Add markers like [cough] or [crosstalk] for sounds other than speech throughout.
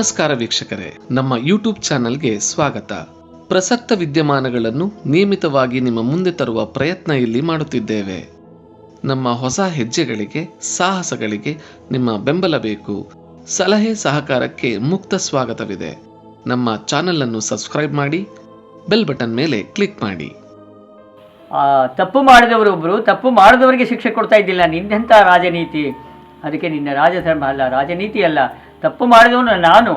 ನಮಸ್ಕಾರ ವೀಕ್ಷಕರೇ, ನಮ್ಮ ಯೂಟ್ಯೂಬ್ ಚಾನೆಲ್ಗೆ ಸ್ವಾಗತ. ಪ್ರಸಕ್ತ ವಿದ್ಯಮಾನಗಳನ್ನು ನಿಯಮಿತವಾಗಿ ನಿಮ್ಮ ಮುಂದೆ ತರುವ ಪ್ರಯತ್ನ ಇಲ್ಲಿ ಮಾಡುತ್ತಿದ್ದೇವೆ. ನಮ್ಮ ಹೊಸ ಹೆಜ್ಜೆಗಳಿಗೆ, ಸಾಹಸಗಳಿಗೆ ನಿಮ್ಮ ಬೆಂಬಲ ಬೇಕು. ಸಲಹೆ ಸಹಕಾರಕ್ಕೆ ಮುಕ್ತ ಸ್ವಾಗತವಿದೆ. ನಮ್ಮ ಚಾನೆಲ್ ಅನ್ನು ಸಬ್ಸ್ಕ್ರೈಬ್ ಮಾಡಿ, ಬೆಲ್ ಬಟನ್ ಮೇಲೆ ಕ್ಲಿಕ್ ಮಾಡಿ. ತಪ್ಪು ಮಾಡಿದವರೊಬ್ಬರು ತಪ್ಪು ಮಾಡಿದವರಿಗೆ ಶಿಕ್ಷೆ ಕೊಡ್ತಾ ಇದ್ದಿಲ್ಲ. ನಿಂದೆಂಥ ರಾಜನೀತಿ? ಅದಕ್ಕೆ ನಿನ್ನ ರಾಜಧರ್ಮ ಅಲ್ಲ, ರಾಜನೀತಿ ಅಲ್ಲ. ತಪ್ಪು ಮಾಡಿದವನು ನಾನು.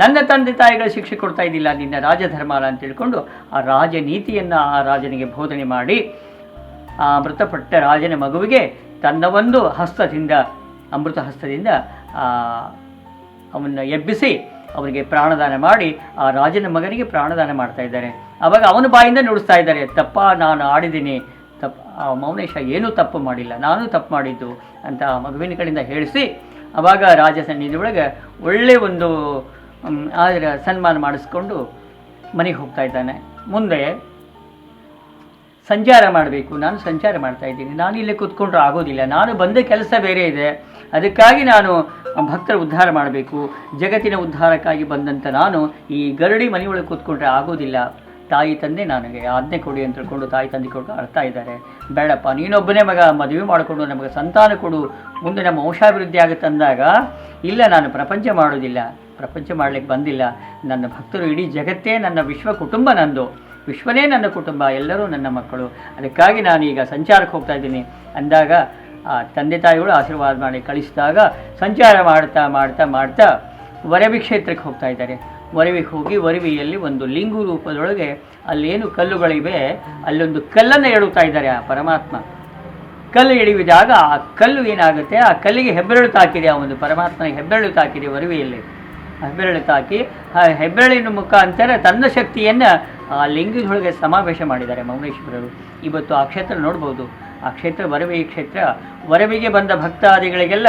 ನನ್ನ ತಂದೆ ತಾಯಿಗಳ ಶಿಕ್ಷೆ ಕೊಡ್ತಾ ಇದ್ದಿಲ್ಲ, ನಿನ್ನ ರಾಜಧರ್ಮ ಅಲ್ಲ ಅಂತ ತಿಳ್ಕೊಂಡು ಆ ರಾಜನೀತಿಯನ್ನು ಆ ರಾಜನಿಗೆ ಬೋಧನೆ ಮಾಡಿ, ಆ ಮೃತಪಟ್ಟ ರಾಜನ ಮಗುವಿಗೆ ತನ್ನ ಒಂದು ಹಸ್ತದಿಂದ, ಅಮೃತ ಹಸ್ತದಿಂದ ಅವನ್ನು ಎಬ್ಬಿಸಿ ಅವನಿಗೆ ಪ್ರಾಣದಾನ ಮಾಡಿ, ಆ ರಾಜನ ಮಗನಿಗೆ ಪ್ರಾಣದಾನ ಮಾಡ್ತಾ ಇದ್ದಾರೆ. ಅವಾಗ ಅವನ ಬಾಯಿಂದ ನುಡಿಸ್ತಾ ಇದ್ದಾರೆ, ತಪ್ಪ, ನಾನು ಆಡಿದ್ದೀನಿ. ತಪ್ಪು ಮೌನೇಶ ಏನೂ ತಪ್ಪು ಮಾಡಿಲ್ಲ. ನಾನು ತಪ್ಪು ಮಾಡಿದ್ದು ಅಂತ ಆ ಮಗುವಿನ ಕಡೆಯಿಂದ ಹೇಳಿಸಿ ಅವಾಗ ರಾಜ ಸನ್ನಿಧಿ ಒಳಗೆ ಒಳ್ಳೆ ಒಂದು ಆದರೆ ಸನ್ಮಾನ ಮಾಡಿಸ್ಕೊಂಡು ಮನೆಗೆ ಹೋಗ್ತಾ ಇದ್ದಾನೆ. ಮುಂದೆ ಸಂಚಾರ ಮಾಡಬೇಕು. ನಾನು ಸಂಚಾರ ಮಾಡ್ತಾ ಇದ್ದೀನಿ. ನಾನು ಇಲ್ಲೇ ಕೂತ್ಕೊಂಡ್ರೆ ಆಗೋದಿಲ್ಲ. ನಾನು ಬಂದ ಕೆಲಸ ಬೇರೆ ಇದೆ. ಅದಕ್ಕಾಗಿ ನಾನು ಭಕ್ತರ ಉದ್ಧಾರ ಮಾಡಬೇಕು. ಜಗತ್ತಿನ ಉದ್ಧಾರಕ್ಕಾಗಿ ಬಂದಂಥ ನಾನು ಈ ಗರಡಿ ಮನೆಯೊಳಗೆ ಕೂತ್ಕೊಂಡ್ರೆ ಆಗೋದಿಲ್ಲ. ತಾಯಿ ತಂದೆ ನನಗೆ ಆಜ್ಞೆ ಕೊಡಿ ಅಂತ ತಿಳ್ಕೊಂಡು ತಾಯಿ ತಂದೆ ಕೊಟ್ಟು ಅರ್ಥ ಇದ್ದಾರೆ. ಬೇಡಪ್ಪ, ನೀನೊಬ್ಬನೇ ಮಗ, ಮದುವೆ ಮಾಡಿಕೊಂಡು ನಮಗೆ ಸಂತಾನ ಕೊಡು. ಮುಂದೆ ನಮ್ಮ ವಂಶಾಭಿವೃದ್ಧಿ ಆಗುತ್ತೆ ಅಂದಾಗ ಇಲ್ಲ, ನಾನು ಪ್ರಪಂಚ ಮಾಡೋದಿಲ್ಲ. ಪ್ರಪಂಚ ಮಾಡಲಿಕ್ಕೆ ಬಂದಿಲ್ಲ. ನನ್ನ ಭಕ್ತರು ಇಡೀ ಜಗತ್ತೇ ನನ್ನ ವಿಶ್ವ ಕುಟುಂಬ ನಂದು. ವಿಶ್ವನೇ ನನ್ನ ಕುಟುಂಬ, ಎಲ್ಲರೂ ನನ್ನ ಮಕ್ಕಳು. ಅದಕ್ಕಾಗಿ ನಾನು ಈಗ ಸಂಚಾರಕ್ಕೆ ಹೋಗ್ತಾ ಇದ್ದೀನಿ. ಅಂದಾಗ, ಆ ತಂದೆ ತಾಯಿಗಳು ಆಶೀರ್ವಾದ ಮಾಡಿ ಕಳಿಸಿದಾಗ ಸಂಚಾರ ಮಾಡ್ತಾ ಮಾಡ್ತಾ ಮಾಡ್ತಾ ವರವಿ ಕ್ಷೇತ್ರಕ್ಕೆ ಹೋಗ್ತಾ ಇದ್ದಾರೆ. ವರವಿಗೆ ಹೋಗಿ ವರವಿಯಲ್ಲಿ ಒಂದು ಲಿಂಗು ರೂಪದೊಳಗೆ ಅಲ್ಲೇನು ಕಲ್ಲುಗಳಿವೆ, ಅಲ್ಲೊಂದು ಕಲ್ಲನ್ನು ಎಳುತ್ತಾ ಇದ್ದಾರೆ ಆ ಪರಮಾತ್ಮ. ಕಲ್ಲು ಎಳೆಯುವಾಗ ಆ ಕಲ್ಲು ಏನಾಗುತ್ತೆ? ಆ ಕಲ್ಲಿಗೆ ಹೆಬ್ಬೆರಳು ತಾಕಿದೆ, ಆ ಒಂದು ಪರಮಾತ್ಮನಿಗೆ ಹೆಬ್ಬೆರಳು ತಾಕಿದೆ ವರವಿಯಲ್ಲಿ ಹೆಬ್ಬೆರಳು ತಾಕಿ, ಆ ಹೆಬ್ಬೆರಳಿನ ಮುಖಾಂತರ ತನ್ನ ಶಕ್ತಿಯನ್ನು ಆ ಲಿಂಗದೊಳಗೆ ಸಮಾವೇಶ ಮಾಡಿದ್ದಾರೆ ಮೌನೇಶ್ವರರು. ಇವತ್ತು ಆ ಕ್ಷೇತ್ರ ನೋಡ್ಬೋದು. ಆ ಕ್ಷೇತ್ರ ವರವಿ ಕ್ಷೇತ್ರ. ವರವಿಗೆ ಬಂದ ಭಕ್ತಾದಿಗಳಿಗೆಲ್ಲ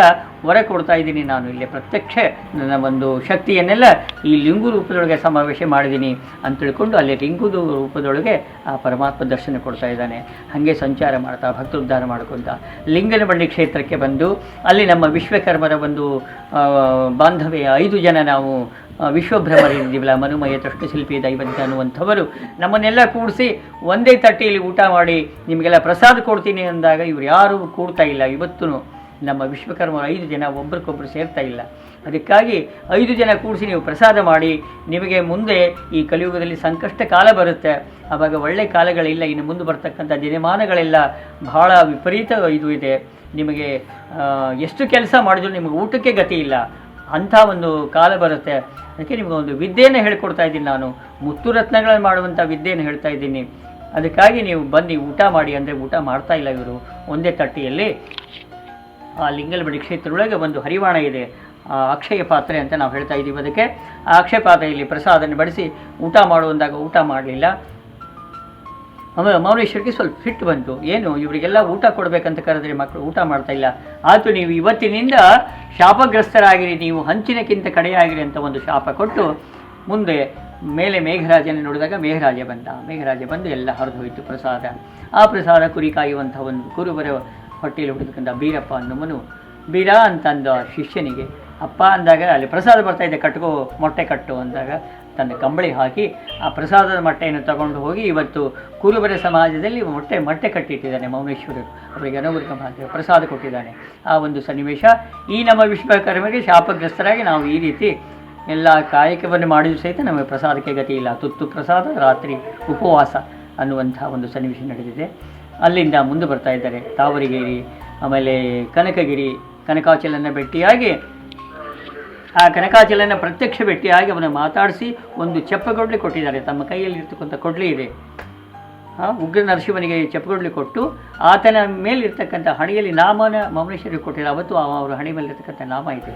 ವರ ಕೊಡ್ತಾ ಇದ್ದೀನಿ ನಾನು. ಇಲ್ಲಿ ಪ್ರತ್ಯಕ್ಷ ನನ್ನ ಒಂದು ಶಕ್ತಿಯನ್ನೆಲ್ಲ ಈ ಲಿಂಗು ರೂಪದೊಳಗೆ ಸಮಾವೇಶ ಮಾಡಿದ್ದೀನಿ ಅಂತ ತಿಳ್ಕೊಂಡು ಅಲ್ಲಿ ಲಿಂಗುದು ರೂಪದೊಳಗೆ ಆ ಪರಮಾತ್ಮ ದರ್ಶನ ಕೊಡ್ತಾ ಇದ್ದಾನೆ. ಹಾಗೆ ಸಂಚಾರ ಮಾಡ್ತಾ, ಭಕ್ತೋದ್ಧಾರ ಮಾಡ್ಕೊತ. ಲಿಂಗನಬಳ್ಳಿ ಕ್ಷೇತ್ರಕ್ಕೆ ಬಂದು ಅಲ್ಲಿ ನಮ್ಮ ವಿಶ್ವಕರ್ಮರ ಒಂದು ಬಾಂಧವ್ಯ ಐದು ಜನ ನಾವು ವಿಶ್ವಭ್ರಮರಿದ್ದೀವಲ್ಲ, ಮನುಮಯ ಶಿಲ್ಪಿ ದೈವಂತ ಅನ್ನುವಂಥವರು ನಮ್ಮನ್ನೆಲ್ಲ ಕೂಡಿಸಿ ಒಂದೇ ತಟ್ಟೆಯಲ್ಲಿ ಊಟ ಮಾಡಿ ನಿಮಗೆಲ್ಲ ಪ್ರಸಾದ ಕೊಡ್ತೀನಿ ಅಂದಾಗ ಇವ್ರು ಯಾರೂ ಕೂಡ್ತಾ ಇಲ್ಲ. ಇವತ್ತು ನಮ್ಮ ವಿಶ್ವಕರ್ಮ ಐದು ಜನ ಒಬ್ರಿಗೊಬ್ಬರು ಸೇರ್ತಾ ಇಲ್ಲ. ಅದಕ್ಕಾಗಿ ಐದು ಜನ ಕೂಡಿಸಿ ನೀವು ಪ್ರಸಾದ ಮಾಡಿ, ನಿಮಗೆ ಮುಂದೆ ಈ ಕಲಿಯುಗದಲ್ಲಿ ಸಂಕಷ್ಟ ಕಾಲ ಬರುತ್ತೆ. ಆವಾಗ ಒಳ್ಳೆ ಕಾಲಗಳಿಲ್ಲ, ಇನ್ನು ಮುಂದೆ ಬರ್ತಕ್ಕಂಥ ದಿನಮಾನಗಳೆಲ್ಲ. ಬಹಳ ವಿಪರೀತ ಇದು ಇದೆ. ನಿಮಗೆ ಎಷ್ಟು ಕೆಲಸ ಮಾಡಿದ್ರು ನಿಮಗೆ ಊಟಕ್ಕೆ ಗತಿ ಇಲ್ಲ. ಅಂಥ ಒಂದು ಕಾಲ ಬರುತ್ತೆ. ಅದಕ್ಕೆ ನಿಮಗೆ ಒಂದು ವಿದ್ಯೆಯನ್ನು ಹೇಳ್ಕೊಡ್ತಾ ಇದ್ದೀನಿ ನಾನು. ಮುತ್ತು ರತ್ನಗಳನ್ನು ಮಾಡುವಂಥ ವಿದ್ಯೆಯನ್ನು ಹೇಳ್ತಾ ಇದ್ದೀನಿ. ಅದಕ್ಕಾಗಿ ನೀವು ಬನ್ನಿ, ಊಟ ಮಾಡಿ. ಅಂದರೆ ಊಟ ಮಾಡ್ತಾ ಇಲ್ಲ ಇವರು. ಒಂದೇ ತಟ್ಟೆಯಲ್ಲಿ ಆ ಲಿಂಗಲಬಡಿ ಕ್ಷೇತ್ರದೊಳಗೆ ಒಂದು ಹರಿವಾಣ ಇದೆ, ಆ ಅಕ್ಷಯ ಪಾತ್ರೆ ಅಂತ ನಾವು ಹೇಳ್ತಾ ಇದ್ದೀವಿ ಅದಕ್ಕೆ. ಆ ಅಕ್ಷಯ ಪಾತ್ರೆಯಲ್ಲಿ ಪ್ರಸಾದನ ಬಡಿಸಿ ಊಟ ಮಾಡುವಂದಾಗ ಊಟ ಮಾಡಲಿಲ್ಲ. ಮೌನೇಶ್ವರಿಗೆ ಸ್ವಲ್ಪ ಫಿಟ್ ಬಂತು. ಏನು, ಇವರಿಗೆಲ್ಲ ಊಟ ಕೊಡಬೇಕಂತ ಕರೆದ್ರೆ ಮಕ್ಕಳು ಊಟ ಮಾಡ್ತಾ ಇಲ್ಲ. ಆತು ನೀವು ಇವತ್ತಿನಿಂದ ಶಾಪಗ್ರಸ್ತರಾಗಿರಿ, ನೀವು ಹಂಚಿನಕ್ಕಿಂತ ಕಡೆಯಾಗಿರಿ ಅಂತ ಒಂದು ಶಾಪ ಕೊಟ್ಟು ಮುಂದೆ ಮೇಲೆ ಮೇಘರಾಜನ ನೋಡಿದಾಗ ಮೇಘರಾಜ ಬಂದ. ಮೇಘರಾಜ ಬಂದು ಎಲ್ಲ ಹರಿದು ಹೋಯಿತು ಪ್ರಸಾದ. ಆ ಪ್ರಸಾದ ಕುರಿ ಕಾಯುವಂಥ ಒಂದು ಕುರುಬರ ಹೊಟ್ಟೆಯಲ್ಲಿ ಹುಟ್ಟಿದಕ್ಕಂಥ ಬೀರಪ್ಪ ಅನ್ನುವನು ಬೀರ ಅಂತಂದ ಶಿಷ್ಯನಿಗೆ, ಅಪ್ಪ ಅಂದಾಗ ಅಲ್ಲಿ ಪ್ರಸಾದ ಬರ್ತಾ ಇದೆ, ಕಟ್ಕೋ, ಮೊಟ್ಟೆ ಕಟ್ಟು ಅಂದಾಗ ತನ್ನ ಕಂಬಳಿ ಹಾಕಿ ಆ ಪ್ರಸಾದದ ಮೊಟ್ಟೆಯನ್ನು ತಗೊಂಡು ಹೋಗಿ ಇವತ್ತು ಕುರುಬರ ಸಮಾಜದಲ್ಲಿ ಮೊಟ್ಟೆ ಮೊಟ್ಟೆ ಕಟ್ಟಿಟ್ಟಿದ್ದಾನೆ ಮೌನೇಶ್ವರರು. ಅವರಿಗೆ ಅನುಗುರುಕ ಮಾತ್ರ ಪ್ರಸಾದ ಕೊಟ್ಟಿದ್ದಾನೆ. ಆ ಒಂದು ಸನ್ನಿವೇಶ ಈ ನಮ್ಮ ವಿಶ್ವಕರ್ಮಗೆ ಶಾಪಗ್ರಸ್ತರಾಗಿ ನಾವು ಈ ರೀತಿ ಎಲ್ಲ ಕಾಯಕವನ್ನು ಮಾಡಿದ್ರು ಸಹಿತ ನಮಗೆ ಪ್ರಸಾದಕ್ಕೆ ಗತಿ ಇಲ್ಲ. ತುತ್ತು ಪ್ರಸಾದ, ರಾತ್ರಿ ಉಪವಾಸ ಅನ್ನುವಂಥ ಒಂದು ಸನ್ನಿವೇಶ ನಡೆದಿದೆ. ಅಲ್ಲಿಂದ ಮುಂದೆ ಬರ್ತಾ ಇದ್ದಾರೆ. ತಾವರಿಗೇರಿ, ಆಮೇಲೆ ಕನಕಗಿರಿ, ಕನಕಾಚಲನ ಭೇಟಿಯಾಗಿ ಆ ಕನಕಾಚಲನ ಪ್ರತ್ಯಕ್ಷ ಭೇಟಿಯಾಗಿ ಅವನ ಮಾತಾಡಿಸಿ ಒಂದು ಚಪ್ಪಗೊಡ್ಲಿ ಕೊಟ್ಟಿದ್ದಾರೆ. ತಮ್ಮ ಕೈಯಲ್ಲಿ ಇರ್ತಕ್ಕಂಥ ಕೊಡ್ಲಿ ಇದೆ. ಉಗ್ರ ನರಸಿಂಹನಿಗೆ ಚಪ್ಪಗೊಡ್ಲಿ ಕೊಟ್ಟು ಆತನ ಮೇಲಿರ್ತಕ್ಕಂಥ ಹಣೆಯಲ್ಲಿ ನಾಮನ ಮೌನೇಶ್ವರಿಗೆ ಕೊಟ್ಟಿಲ್ಲ ಅವತ್ತು ಅವ ಅವರ ಹಣೆ ಮೇಲಿರ್ತಕ್ಕಂಥ ನಾಮ ಇದೆ.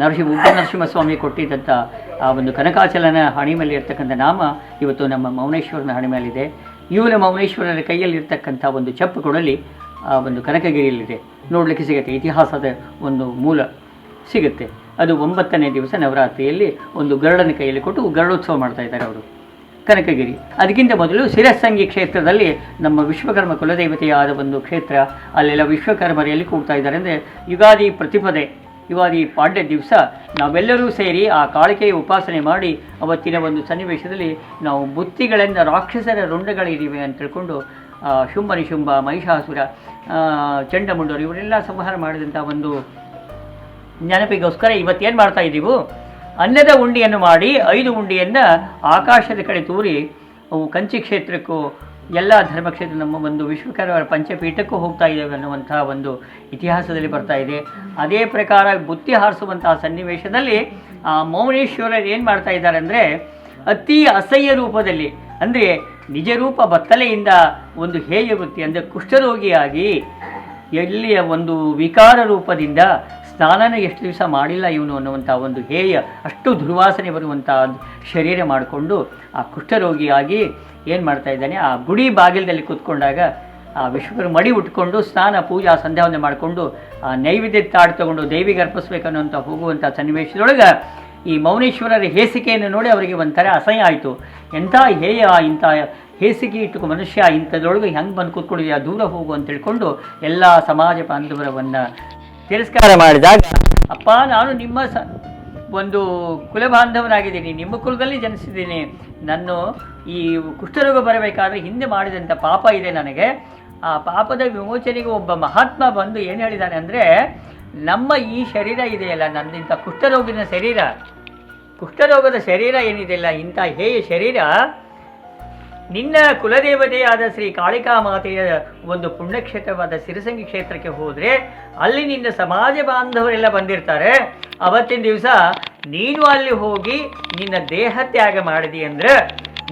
ನರಸಿಂಹ ಉಗ್ರ ನರಸಿಂಹಸ್ವಾಮಿ ಕೊಟ್ಟಿದ್ದಂಥ ಆ ಒಂದು ಕನಕಾಚಲನ ಹಣೆ ಮೇಲೆ ಇರ್ತಕ್ಕಂಥ ನಾಮ ಇವತ್ತು ನಮ್ಮ ಮೌನೇಶ್ವರನ ಹಣೆ ಮೇಲಿದೆ. ಇವನ ಮೌನೇಶ್ವರನ ಕೈಯಲ್ಲಿ ಇರ್ತಕ್ಕಂಥ ಒಂದು ಚಪ್ಪು ಕೊಡಲಿ ಆ ಒಂದು ಕನಕಗಿರಿಯಲ್ಲಿದೆ. ನೋಡಲಿಕ್ಕೆ ಸಿಗುತ್ತೆ, ಇತಿಹಾಸದ ಒಂದು ಮೂಲ ಸಿಗುತ್ತೆ. ಅದು ಒಂಬತ್ತನೇ ದಿವಸ ನವರಾತ್ರಿಯಲ್ಲಿ ಒಂದು ಗರುಡನ ಕೈಯಲ್ಲಿ ಕೊಟ್ಟು ಗರುಡೋತ್ಸವ ಮಾಡ್ತಾ ಇದ್ದಾರೆ ಅವರು. ಕನಕಗಿರಿ. ಅದಕ್ಕಿಂತ ಮೊದಲು ಶಿರಸಂಗಿ ಕ್ಷೇತ್ರದಲ್ಲಿ ನಮ್ಮ ವಿಶ್ವಕರ್ಮ ಕುಲದೇವತೆಯಾದ ಒಂದು ಕ್ಷೇತ್ರ, ಅಲ್ಲೆಲ್ಲ ವಿಶ್ವಕರ್ಮರೆಯಲ್ಲಿ ಕೂಡ್ತಾ ಇದ್ದಾರೆ ಅಂದರೆ ಯುಗಾದಿ ಪ್ರತಿಪದೆ ಯುಗಾದಿ ಪಾಡ್ಯ ದಿವಸ ನಾವೆಲ್ಲರೂ ಸೇರಿ ಆ ಕಾಳಿಕೆಯ ಉಪಾಸನೆ ಮಾಡಿ ಅವತ್ತಿನ ಒಂದು ಸನ್ನಿವೇಶದಲ್ಲಿ ನಾವು ಬುತ್ತಿಗಳಿಂದ ರಾಕ್ಷಸರ ರುಂಡಗಳಿವೆ ಅಂತ ತಿಳ್ಕೊಂಡು ಶುಂಭನಿ, ಶುಂಭ, ಮಹಿಷಾಸುರ ಚಂಡಮುಂಡರು ಇವರೆಲ್ಲ ಸಂಹಾರ ಮಾಡಿದಂಥ ಒಂದು ನೆನಪಿಗೋಸ್ಕರ ಇವತ್ತೇನು ಮಾಡ್ತಾ ಇದ್ದೀವು? ಅನ್ನದ ಉಂಡಿಯನ್ನು ಮಾಡಿ ಐದು ಉಂಡಿಯನ್ನು ಆಕಾಶದ ಕಡೆ ತೂರಿ ಅವು ಕಂಚಿ ಕ್ಷೇತ್ರಕ್ಕೂ ಎಲ್ಲ ಧರ್ಮಕ್ಷೇತ್ರ ನಮ್ಮ ಒಂದು ವಿಶ್ವಕರ್ಮರ ಪಂಚಪೀಠಕ್ಕೂ ಹೋಗ್ತಾ ಇದ್ದೇವೆ ಅನ್ನುವಂತಹ ಒಂದು ಇತಿಹಾಸದಲ್ಲಿ ಬರ್ತಾ ಇದೆ. ಅದೇ ಪ್ರಕಾರ ಬುತ್ತಿ ಹಾರಿಸುವಂತಹ ಸನ್ನಿವೇಶದಲ್ಲಿ, ಆ, ಮೌನೇಶ್ವರರು ಏನು ಮಾಡ್ತಾ ಇದ್ದಾರೆ ಅಂದರೆ, ಅತಿ ಅಸಹ್ಯ ರೂಪದಲ್ಲಿ, ಅಂದರೆ ನಿಜ ರೂಪ ಬತ್ತಲೆಯಿಂದ ಒಂದು ಹೇಯ ವೃತ್ತಿ ಅಂದರೆ ಕುಷ್ಠರೋಗಿಯಾಗಿ ಎಲ್ಲಿಯ ಒಂದು ವಿಕಾರ ರೂಪದಿಂದ ಸ್ನಾನನ ಎಷ್ಟು ದಿವಸ ಮಾಡಿಲ್ಲ ಇವನು ಅನ್ನುವಂಥ ಒಂದು ಹೇಯ, ಅಷ್ಟು ದುರ್ವಾಸನೆ ಬರುವಂಥ ಶರೀರ ಮಾಡಿಕೊಂಡು ಆ ಕುಷ್ಠರೋಗಿಯಾಗಿ ಏನು ಮಾಡ್ತಾ ಇದ್ದಾನೆ, ಆ ಗುಡಿ ಬಾಗಿಲದಲ್ಲಿ ಕೂತ್ಕೊಂಡಾಗ ಆ ವಿಶ್ವಕರು ಮಡಿ ಉಟ್ಕೊಂಡು ಸ್ನಾನ, ಪೂಜಾ ಸಂಧ್ಯಾವಂದನೆ ಮಾಡಿಕೊಂಡು ಆ ನೈವೇದ್ಯ ತಾಡು ತಗೊಂಡು ದೇವಿಗೆ ಅರ್ಪಿಸ್ಬೇಕನ್ನುವಂಥ ಹೋಗುವಂಥ ಸನ್ನಿವೇಶದೊಳಗೆ ಈ ಮೌನೇಶ್ವರರ ಹೇಸಿಕೆಯನ್ನು ನೋಡಿ ಅವರಿಗೆ ಒಂಥರ ಅಸಹ್ಯ ಆಯಿತು. ಎಂಥ ಹೇಯ ಇಂಥ ಹೇಸಿಗೆ ಇಟ್ಟುಕೊ ಮನುಷ್ಯ ಇಂಥದ್ರೊಳಗೆ ಹೆಂಗೆ ಬಂದು ಕೂತ್ಕೊಂಡಿದೆಯಾ, ದೂರ ಹೋಗು ಅಂತ ಹೇಳ್ಕೊಂಡು ಎಲ್ಲ ಸಮಾಜ ಬಾಂಧವರವನ್ನು ತಿರಸ್ಕಾರ ಮಾಡಿದಾಗ, ಅಪ್ಪ, ನಾನು ನಿಮ್ಮ ಸ, ಒಂದು ಕುಲಬಾಂಧವನಾಗಿದ್ದೀನಿ. ನಿಮ್ಮ ಕುಲದಲ್ಲಿ ಜನಿಸಿದ್ದೀನಿ. ನನ್ನ ಈ ಕುಷ್ಠರೋಗ ಬರಬೇಕಾದ್ರೆ ಹಿಂದೆ ಮಾಡಿದಂಥ ಪಾಪ ಇದೆ ನನಗೆ. ಆ ಪಾಪದ ವಿಮೋಚನೆಗೆ ಒಬ್ಬ ಮಹಾತ್ಮ ಬಂದು ಏನು ಹೇಳಿದ್ದಾನೆ ಅಂದರೆ, ನಮ್ಮ ಈ ಶರೀರ ಇದೆಯಲ್ಲ ನನ್ನಿಂಥ ಕುಷ್ಠರೋಗಿನ ಶರೀರ. ಕುಷ್ಠರೋಗದ ಶರೀರ ಏನಿದೆಯಲ್ಲ, ಇಂಥ ಹೇಯ ಶರೀರ ನಿನ್ನ ಕುಲದೇವತೆಯಾದ ಶ್ರೀ ಕಾಳಿಕಾ ಮಾತೆಯ ಒಂದು ಪುಣ್ಯಕ್ಷೇತ್ರವಾದ ಸಿರಸಂಗಿ ಕ್ಷೇತ್ರಕ್ಕೆ ಹೋದರೆ ಅಲ್ಲಿ ನಿನ್ನ ಸಮಾಜ ಬಾಂಧವರೆಲ್ಲ ಬಂದಿರ್ತಾರೆ. ಅವತ್ತಿನ ದಿವಸ ನೀನು ಅಲ್ಲಿ ಹೋಗಿ ನಿನ್ನ ದೇಹ ತ್ಯಾಗ ಮಾಡಿದಿ ಅಂದ್ರೆ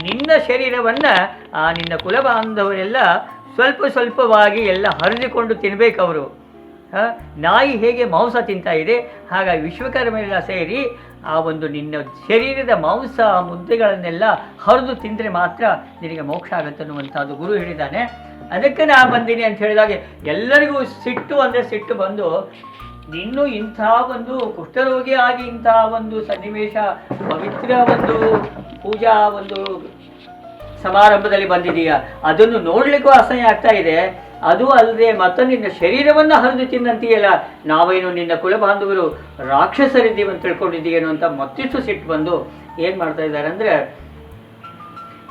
ನಿನ್ನ ಶರೀರವನ್ನು ಆ ನಿನ್ನ ಕುಲ ಬಾಂಧವರೆಲ್ಲ ಸ್ವಲ್ಪ ಸ್ವಲ್ಪವಾಗಿ ಎಲ್ಲ ಹರಿದುಕೊಂಡು ತಿನ್ಬೇಕು ಅವರು. ನಾಯಿ ಹೇಗೆ ಮಾಂಸ ತಿಂತಾ ಇದೆ? ಹಾಗಾಗಿ ವಿಶ್ವಕರ್ಮೆಲ್ಲ ಸೇರಿ ಆ ಒಂದು ನಿನ್ನ ಶರೀರದ ಮಾಂಸ ಮುದ್ದೆಗಳನ್ನೆಲ್ಲ ಹರಿದು ತಿಂದರೆ ಮಾತ್ರ ನಿನಗೆ ಮೋಕ್ಷ ಆಗುತ್ತೆ ಅನ್ನುವಂಥದ್ದು ಗುರು ಹೇಳಿದ್ದಾನೆ. ಅದಕ್ಕೆ ನಾ ಬಂದೀನಿ ಅಂತ ಹೇಳಿದಾಗೆ ಎಲ್ಲರಿಗೂ ಸಿಟ್ಟು ಅಂದರೆ ಸಿಟ್ಟು ಬಂದು, ನಿನ್ನೂ ಇಂಥ ಒಂದು ಕುಷ್ಠರೋಗಿ ಆಗಿ ಇಂಥ ಒಂದು ಸನ್ನಿವೇಶ, ಪವಿತ್ರ ಒಂದು ಪೂಜಾ ಒಂದು ಸಮಾರಂಭದಲ್ಲಿ ಬಂದಿದೆಯಾ, ಅದನ್ನು ನೋಡ್ಲಿಕ್ಕೂ ಅಸಹ್ಯ ಆಗ್ತಾ ಇದೆ. ಅದು ಅಲ್ಲದೆ ಮತ್ತೆ ನಿನ್ನ ಶರೀರವನ್ನು ಹರಿದು ತಿನ್ನಂತೀಯಲ್ಲ, ನಾವೇನು ನಿನ್ನ ಕುಲಬಾಂಧವರು ರಾಕ್ಷಸರಿದ್ದೀವಿ ಅಂತ ತಿಳ್ಕೊಂಡಿದ್ದೀಯೇನೋ ಅಂತ ಮತ್ತಿಷ್ಟು ಸಿಟ್ಟು ಬಂದು ಏನು ಮಾಡ್ತಾ ಇದ್ದಾರೆ ಅಂದರೆ,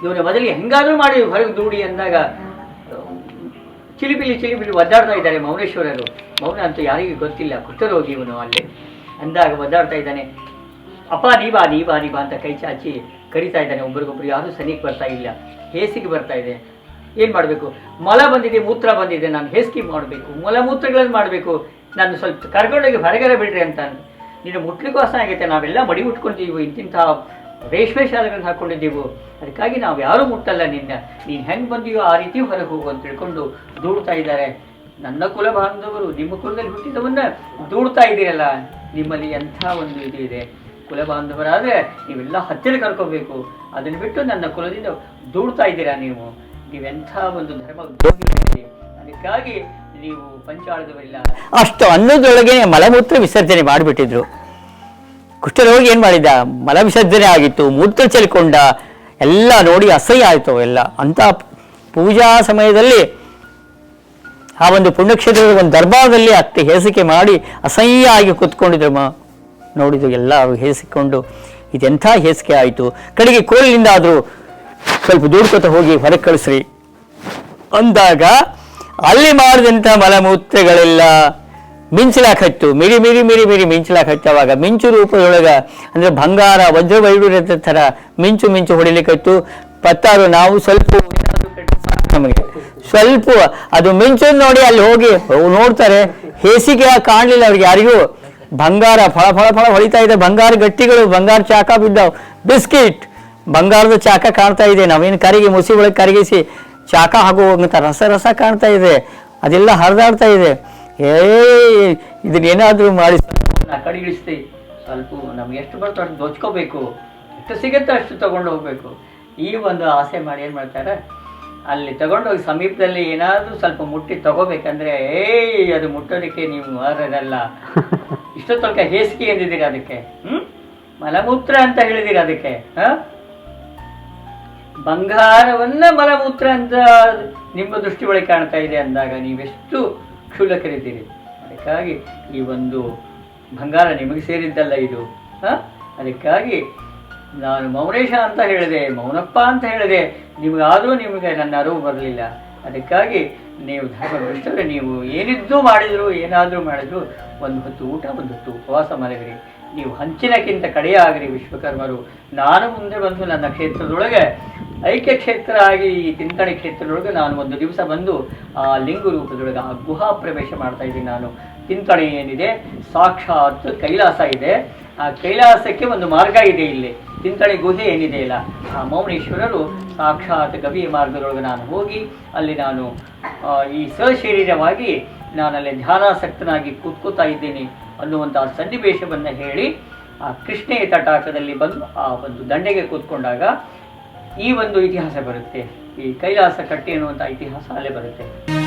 ಇವನ ಬದಲಿಗೆ ಹೆಂಗಾದರೂ ಮಾಡಿ ಹೊರಗೆ ದೂಡಿ ಅಂದಾಗ, ಚಿಲಿಪಿಲಿ ಚಿಲಿಪಿಲಿ ಒದ್ದಾಡ್ತಾ ಇದ್ದಾರೆ ಮೌನೇಶ್ವರರು. ಮೌನ ಅಂತ ಯಾರಿಗೂ ಗೊತ್ತಿಲ್ಲ ಕುಷ್ಠರೋಗಿ ಇವನು ಅಲ್ಲಿ. ಅಂದಾಗ ಒದ್ದಾಡ್ತಾ ಇದ್ದಾನೆ, ಅಪ್ಪ ನೀ ಬಾ ನೀ ಬಾ ಅಂತ ಕೈ ಚಾಚಿ ಕರಿತಾ ಇದ್ದಾನೆ ಒಬ್ರಿಗೊಬ್ರು. ಯಾರೂ ಸನಿಗೆ ಬರ್ತಾ ಇಲ್ಲ. ಹೇಸಿಗೆ ಬರ್ತಾ ಇದೆ. ಏನು ಮಾಡಬೇಕು? ಮಲ ಬಂದಿದೆ, ಮೂತ್ರ ಬಂದಿದೆ, ನಾನು ಹೇಸಿಗೆ ಮಾಡಬೇಕು. ಮೊಲ ಮೂತ್ರಗಳನ್ನು ಮಾಡಬೇಕು. ನಾನು ಸ್ವಲ್ಪ ಕರ್ಕೊಂಡೋಗಿ ಹೊರಗಡೆ ಬಿಡ್ರಿ ಅಂತ ನೀನು ಮುಟ್ಲಿಕ್ಕೂ ಆಗೈತೆ, ನಾವೆಲ್ಲ ಮಡಿ ಉಟ್ಕೊಂಡಿದ್ದೀವಿ ಇಂತಿಂಥ ರೇಷ್ಮೆ ಶಾಲೆಗಳನ್ನು ಹಾಕ್ಕೊಂಡಿದ್ದೀವು ಅದಕ್ಕಾಗಿ ನಾವು ಯಾರೂ ಮುಟ್ಟಲ್ಲ ನಿನ್ನ. ನೀನು ಹೆಂಗೆ ಬಂದೀಯೋ ಆ ರೀತಿ ಹೊರಗೆ ಹೋಗು ಅಂತ ತಿಳ್ಕೊಂಡು ದೂಡ್ತಾ ಇದ್ದಾರೆ. ನನ್ನ ಕುಲ ಬಾಂಧವರು, ನಿಮ್ಮ ಕುಲದಲ್ಲಿ ಹುಟ್ಟಿದವನ್ನ ದೂಡ್ತಾ ಇದ್ದೀರಲ್ಲ, ನಿಮ್ಮಲ್ಲಿ ಎಂಥ ಒಂದು ಇದು ಇದೆ? ಕುಲ ಬಾಂಧವರಾದರೆ ನೀವೆಲ್ಲ ಹತ್ತಿರ ಕರ್ಕೋಬೇಕು. ಅದನ್ನು ಬಿಟ್ಟು ನನ್ನ ಕುಲದಿಂದ ದೂಡ್ತಾ ಇದ್ದೀರಾ ನೀವು? ನೀವೆಂಥ ಒಂದು ಧರ್ಮ. ಅದಕ್ಕಾಗಿ ನೀವು ಪಂಚಾಳದವರಿಲ್ಲ. ಅಷ್ಟು ಅನ್ನದೊಳಗೆ ಮಲಮೂತ್ರ ವಿಸರ್ಜನೆ ಮಾಡಿಬಿಟ್ಟಿದ್ರು. ಕುಷ್ಠರೋಗಿ ಏನು ಮಾಡಿದ್ದ? ಮಲ ವಿಸರ್ಜನೆ ಆಗಿತ್ತು, ಮೂತ್ರ ಚೆಲ್ಕೊಂಡ, ಎಲ್ಲ ನೋಡಿ ಅಸಹ್ಯ ಆಯಿತು ಎಲ್ಲ ಅಂತ ಪೂಜಾ ಸಮಯದಲ್ಲಿ ಆ ಒಂದು ಪುಣ್ಯಕ್ಷೇತ್ರದ ಒಂದು ದರ್ಬಾರದಲ್ಲಿ ಅತ್ತೆ ಹೇಸಿಕೆ ಮಾಡಿ ಅಸಹ್ಯ ಆಗಿ ಕೂತ್ಕೊಂಡಿದ್ರು ಮ. ನೋಡಿದ್ರು ಎಲ್ಲ ಹೇಸಿಕೊಂಡು, ಇದೆಂಥ ಹೇಸಿಕೆ ಆಯಿತು. ಕಡೆಗೆ ಕೋಲಿನಿಂದ ಆದರೂ ಸ್ವಲ್ಪ ದೂಡ್ಕೊತ ಹೋಗಿ ಹೊರಗೆ ಕಳಿಸ್ರಿ. ಅಂದಾಗ ಅಲ್ಲಿ ಮಾಡಿದಂಥ ಮಲಮೂತ್ರಗಳೆಲ್ಲ. ಮಿಂಚಲಾಕತ್ತು, ಮಿರಿ ಮಿರಿ ಮಿರಿ ಮಿರಿ ಮಿಂಚಲಾಕತ್ತು. ಅವಾಗ ಮಿಂಚು ರೂಪದೊಳಗೆ, ಅಂದ್ರೆ ಬಂಗಾರ ವಜ್ರ ವೈಡೂರ್ಯದ ಥರ ಮಿಂಚು ಮಿಂಚು ಹೊಡಿಲಿಕ್ಕತ್ತು ಪತ್ತಾರು ನಾವು ಸ್ವಲ್ಪ ನಮಗೆ. ಸ್ವಲ್ಪ ಅದು ಮಿಂಚು ನೋಡಿ ಅಲ್ಲಿ ಹೋಗಿ ನೋಡ್ತಾರೆ. ಹೇಸಿಗೆ ಕಾಣಲಿಲ್ಲ ಅವ್ರಿಗೆ ಯಾರಿಗೂ. ಬಂಗಾರ ಫಳ ಫಳ ಫಳ ಹೊಳಿತಾ ಇದೆ. ಬಂಗಾರ ಗಟ್ಟಿಗಳು, ಬಂಗಾರ ಚಾಕ ಬಿದ್ದಾವ್. ಬಿಸ್ಕಿಟ್. ಬಂಗಾರದ ಚಾಕ ಕಾಣ್ತಾ ಇದೆ. ನಾವೇನು ಕರಿಗಿ ಮುಸಿ ಒಳಗೆ ಕರಗಿಸಿ ಚಾಕ ಹಾಕುವಂತ ರಸ ರಸ ಕಾಣ್ತಾ ಇದೆ. ಅದೆಲ್ಲ ಹರಿದಾಡ್ತಾ ಇದೆ. ಏ ಇದನ್ನೇನಾದರೂ ಮಾಡಿ. ಕಡೆಗಿಳಿಸ್ತಿ ಸ್ವಲ್ಪ ನಮ್ಗೆ ಎಷ್ಟು ಬರ್ತೋ ಅಷ್ಟು ದೋಚ್ಕೋಬೇಕು. ಎಷ್ಟು ಸಿಗುತ್ತೋ ಅಷ್ಟು ತಗೊಂಡು ಹೋಗ್ಬೇಕು. ಈ ಒಂದು ಆಸೆ ಮಾಡಿ ಏನು ಮಾಡ್ತಾರೆ? ಅಲ್ಲಿ ತಗೊಂಡೋಗಿ ಸಮೀಪದಲ್ಲಿ ಏನಾದರೂ ಸ್ವಲ್ಪ ಮುಟ್ಟಿ ತಗೋಬೇಕಂದ್ರೆ ಏಯ್ ಅದು ಮುಟ್ಟೋದಕ್ಕೆ ನೀವು ಅರ್ಹರಲ್ಲ [laughs] ಇಷ್ಟೊತ್ತೊಳಕ ಹೇಸಿಗೆ ಎಂದಿದ್ದೀರಿ ಅದಕ್ಕೆ? ಹ್ಞೂ ಮಲಮೂತ್ರ ಅಂತ ಹೇಳಿದಿರ ಅದಕ್ಕೆ? ಹ? ಬಂಗಾರವನ್ನ ಮಲಮೂತ್ರ ಅಂತ ನಿಮ್ಮ ದೃಷ್ಟಿ ಒಳಗೆ ಕಾಣ್ತಾ ಇದೆ ಅಂದಾಗ ನೀವೆಷ್ಟು ಕ್ಷುಲ್ಲಕರಿದ್ದೀರಿ ಅದಕ್ಕಾಗಿ ಈ ಒಂದು ಬಂಗಾರ ನಿಮಗೆ ಸೇರಿದ್ದಲ್ಲ ಇದು, ಹ? ಅದಕ್ಕಾಗಿ ನಾನು ಮೌನೇಶ ಅಂತ ಹೇಳಿದೆ, ಮೌನಪ್ಪ ಅಂತ ಹೇಳಿದೆ, ನಿಮಗಾದರೂ ನಿಮಗೆ ನನ್ನ ಅರಿವು ಬರಲಿಲ್ಲ. ಅದಕ್ಕಾಗಿ ನೀವು ಧರ್ಮಭ್ರಷ್ಟರೆ, ನೀವು ಏನಿದ್ದು ಮಾಡಿದ್ರು, ಏನಾದರೂ ಮಾಡಿದ್ರು, ಒಂದು ಹೊತ್ತು ಊಟ, ಒಂದು ಹೊತ್ತು ಉಪವಾಸ ಮಲಗಿರಿ ನೀವು ಹಂಚಿನಕ್ಕಿಂತ ಕಡೆಯಾಗಿರಿ ವಿಶ್ವಕರ್ಮರು. ನಾನು ಮುಂದೆ ಬಂದು ನನ್ನ ಕ್ಷೇತ್ರದೊಳಗೆ ಐಕ್ಯ ಕ್ಷೇತ್ರ ಆಗಿ ಈ ತಿಂಕಣಿ ಕ್ಷೇತ್ರದೊಳಗೆ ನಾನು ಒಂದು ದಿವಸ ಬಂದು, ಆ, ಲಿಂಗ ರೂಪದೊಳಗೆ ಆ ಗುಹಾ ಪ್ರವೇಶ ಮಾಡ್ತಾ ಇದ್ದೀನಿ ನಾನು. ತಿಂಕಣಿ ಏನಿದೆ? ಸಾಕ್ಷಾತ್ ಕೈಲಾಸ ಇದೆ. ಆ ಕೈಲಾಸಕ್ಕೆ ಒಂದು ಮಾರ್ಗ ಇದೆ ಇಲ್ಲಿ. ತಿಂತಳೆ ಗುಹೆ ಏನಿದೆ ಇಲ್ಲ ಆ ಮೌನೇಶ್ವರರು ಸಾಕ್ಷಾತ್ ಗವಿ ಮಾರ್ಗದೊಳಗೆ ನಾನು ಹೋಗಿ, ಅಲ್ಲಿ ನಾನು ಈ ಸಶರೀರವಾಗಿ ನಾನಲ್ಲಿ ಧ್ಯಾನಾಸಕ್ತನಾಗಿ ಕೂತ್ಕೋತಾ ಇದ್ದೀನಿ ಅನ್ನುವಂಥ ಸನ್ನಿವೇಶವನ್ನು ಹೇಳಿ, ಆ ಕೃಷ್ಣೆಯ ತಟಾಕದಲ್ಲಿ ಬಂದು ಆ ಒಂದು ದಂಡೆಗೆ ಕೂತ್ಕೊಂಡಾಗ ಈ ಒಂದು ಇತಿಹಾಸ ಬರುತ್ತೆ. ಈ ಕೈಲಾಸ ಕಟ್ಟಿ ಅನ್ನುವಂಥ ಇತಿಹಾಸ ಅಲ್ಲೇ ಬರುತ್ತೆ.